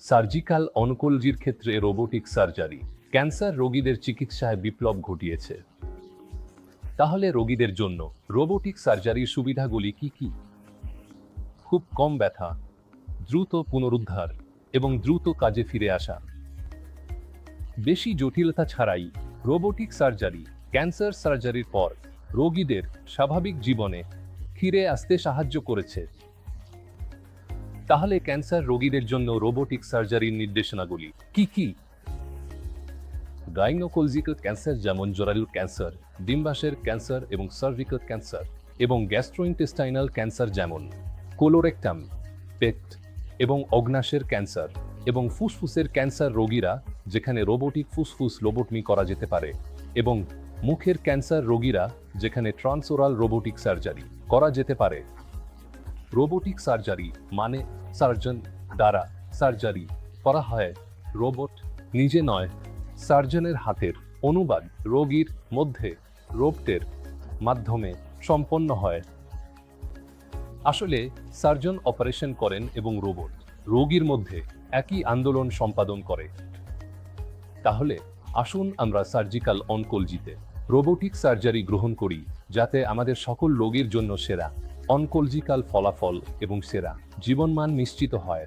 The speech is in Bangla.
সার্জিক্যাল অনকোলজির ক্ষেত্রে রোবোটিক সার্জারি ক্যান্সার রোগীদের চিকিৎসায় বিপ্লব ঘটিয়েছে। তাহলে রোগীদের জন্য রোবোটিক সার্জারির সুবিধাগুলি কি কি? খুব কম ব্যথা, দ্রুত পুনরুদ্ধার এবং দ্রুত কাজে ফিরে আসা। বেশি জটিলতা ছাড়াই রোবোটিক সার্জারি ক্যান্সার সার্জারির পর রোগীদের স্বাভাবিক জীবনে ফিরে আসতে সাহায্য করেছে। তাহলে ক্যান্সার রোগীদের জন্য রোবোটিক সার্জারির নির্দেশনাগুলি কি কি? গাইনোকোলজিক্যাল ক্যান্সার যেমন জরায়ুর ক্যান্সার ডিম্বাশয়ের ক্যান্সার এবং সার্ভিক্যাল ক্যান্সার এবং গ্যাস্ট্রোইন্টেস্টাইনাল ক্যান্সার যেমন কোলোরেক্টাম, পেট এবং অগ্নাশয়ের ক্যান্সার এবং ফুসফুসের ক্যান্সার রোগীরা যেখানে রোবোটিক ফুসফুস লোবোটমি করা যেতে পারে এবং মুখের ক্যান্সার রোগীরা যেখানে ট্রান্সওরাল রোবোটিক সার্জারি করা যেতে পারে। রোবোটিক সার্জারি মানে সার্জন দ্বারা সার্জারি করা হয়। রোবট নিজে নয়, সার্জনের হাতের অনুবাদ রোগীর মধ্যে রোবটের মাধ্যমে সম্পন্ন হয়। আসলে সার্জন অপারেশন করেন এবং রোবট রোগীর মধ্যে একই আন্দোলন সম্পাদন করে। তাহলে আসুন আমরা সার্জিক্যাল অনকোলজিতে রোবোটিক সার্জারি গ্রহণ করি যাতে আমাদের সকল রোগীর জন্য সেরা। অনকোলজিক্যাল ফলাফল এবং সেরা। জীবনমান নিশ্চিত হয়।